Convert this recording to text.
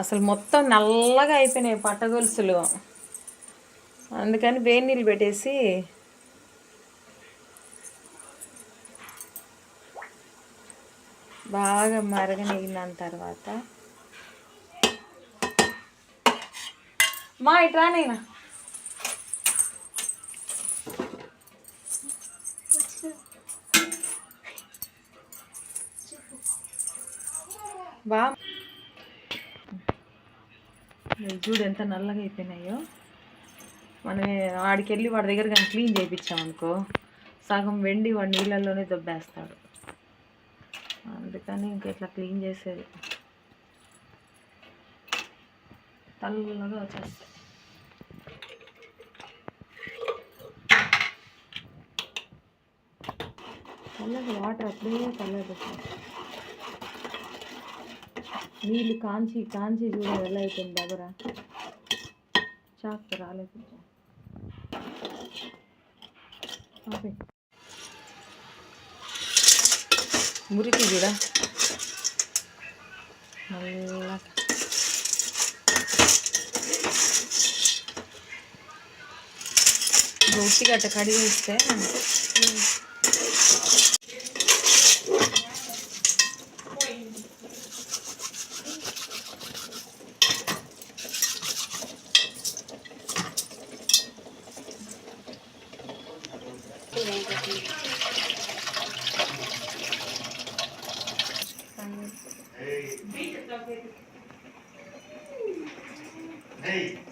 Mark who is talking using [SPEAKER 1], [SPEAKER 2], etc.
[SPEAKER 1] అసలు మొత్తం నల్లగా అయిపోయినాయి పట్టగొలుసులు. అందుకని వేడి నీళ్ళు పెట్టేసి బాగా మరగనిగిన తర్వాత మా ఇట్రా నేను బా చూడు ఎంత నల్లగా అయిపోయినాయో. మనం ఆడికెళ్ళి వాడి దగ్గర కానీ క్లీన్ చేయించామనుకో సగం వెండి వాడి నీళ్ళల్లోనే దొబ్బేస్తాడు. అందుకని ఇంక ఇట్లా క్లీన్ చేసేది. తల్లగా వచ్చేస్తాయి. తల్లకి వాటర్ అప్పుడే తల్లకి వచ్చేస్తాయి. నీళ్ళు కాంచి కాంచి చూడ ఎలా అయిపోయింది దగ్గర చాకు రాలేదు మురికి చూడ మళ్ళా ఉట్టి గట్ట కడిగి ఇస్తే Hey.